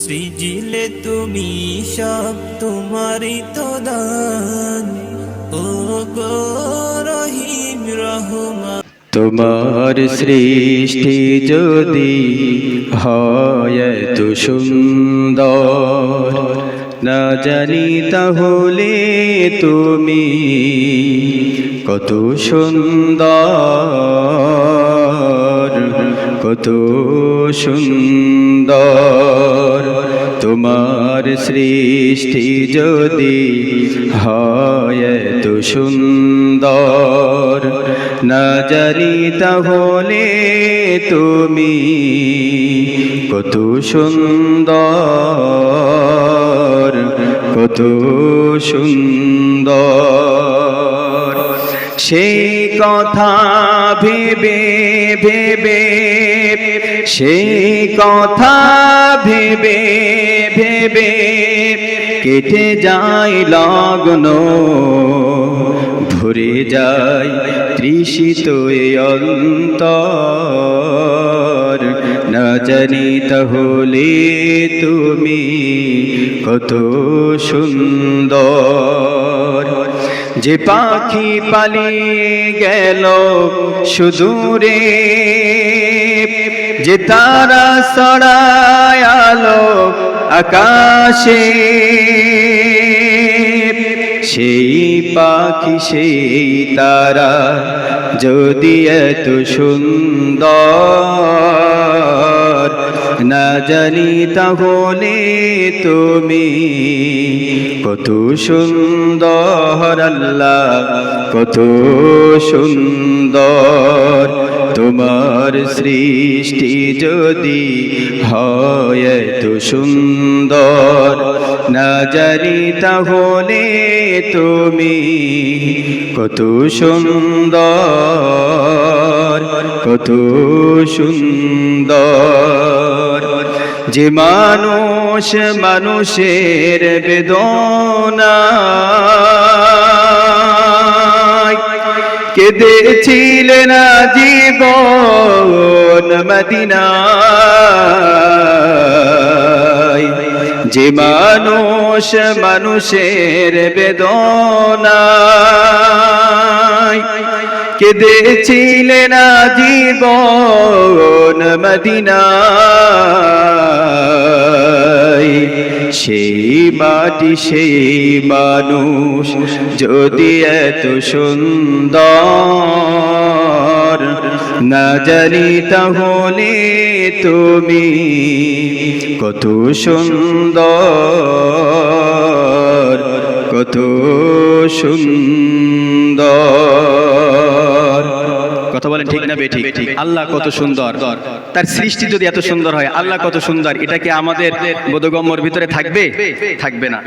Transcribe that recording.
সৃজিলে তুমি সব তোমারই তো দান। ও গো রহিম রহমান। তোমার সৃষ্টি যদি হয় এত সুন্দর, না জানি তাহলে তুমি কত সুন্দর। কত সুন্দর। তোমার সৃষ্টি যদি হয় এত সুন্দর। না জানি তাহলে তুমি কত সুন্দর কত সুন্দর। সেই কথা ভেবে ভেবে, সেই কথা ভেবে ভেবে কেটে যায় লগ্ন। ভরে যায় তৃষিত এ অন্তর। না তাহলে তুমি কত সুন্দর। যে পাখি পালিয়ে গেল সুদূরে, যে তারা সড়ায় আলো আকাশে, সেই পাখি, সেই তারা যদি এত সুন্দর না জানি তাহলে তুমি কত সুন্দর আল্লাহ, কত সুন্দর তোমার সৃষ্টি যদি হয় এত সুন্দর। না জানি তাহলে তুমি কত সুন্দর কত সুন্দর। যে মানুষ মানুষের বেদনা। কেঁদেছিলেন জীবন মদিনায়। যে মানুষ মানুষের বেদনায় কেঁদেছিলেন জীবন মদিনায়। সেই মাটি, সেই মানুষ যদি এত সুন্দর না জানি তাহলে তুমি কত সুন্দর কত সুন্দর। বলেন ঠিক না বেঠিক। আল্লাহ কত সুন্দর। তার সৃষ্টি যদি এত সুন্দর হয় আল্লাহ কত সুন্দর। এটা কি আমাদের বোধগম্যর ভিতরে থাকবে? থাকবে। না।